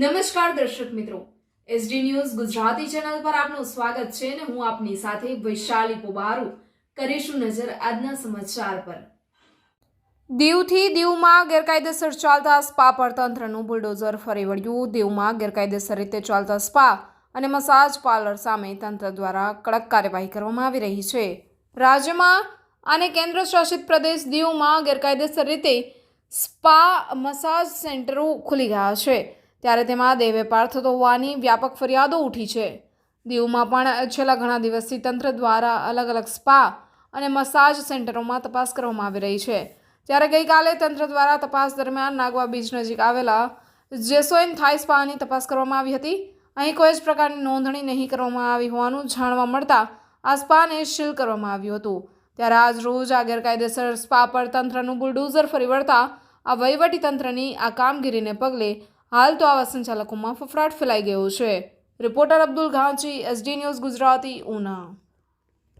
નમસ્કાર દર્શક મિત્રો. એસડી ન્યૂઝ ગુજરાતી ચેનલ પર આપનું સ્વાગત છે અને હું આપની સાથે વૈશાલી પોબારુ કરીશું નજર આજના સમાચાર પર. દીવથી દીવમાં ગેરકાયદેસર ચાલતા સ્પા પર તંત્રનું બુલડોઝર ફરી વળ્યું. દીવમાં ગેરકાયદેસર રીતે ચાલતા સ્પા અને મસાજ પાર્લર સામે તંત્ર દ્વારા કડક કાર્યવાહી કરવામાં આવી રહી છે. રાજ્યમાં અને કેન્દ્ર શાસિત પ્રદેશ દીવમાં ગેરકાયદેસર રીતે સ્પા મસાજ સેન્ટરો ખુલી ગયા છે. ત્યારે તેમાં દેવે વેપાર થતો હોવાની વ્યાપક ફરિયાદો ઉઠી છે. દીવમાં પણ છેલ્લા ઘણા દિવસથી તંત્ર દ્વારા અલગ અલગ સ્પા અને મસાજ સેન્ટરોમાં તપાસ કરવામાં આવી રહી છે. ત્યારે ગઈકાલે તંત્ર દ્વારા તપાસ દરમિયાન નાગવા બીચ નજીક આવેલા જેસોઇન થાઈ સ્પાની તપાસ કરવામાં આવી હતી. અહીં કોઈ જ પ્રકારની નોંધણી નહીં કરવામાં આવી હોવાનું જાણવા મળતા આ સ્પાને શીલ કરવામાં આવ્યું હતું. ત્યારે આજ રોજ આ ગેરકાયદેસર સ્પા પર તંત્રનું બુલડોઝર ફરી વળતા આ વહીવટી તંત્રની આ કામગીરીને પગલે હાલ તો આવા સંચાલકોમાં ફફડાટ ફેલાઈ ગયો છે. Reporter Abdul Ghanchi SD news Gujarati, Una.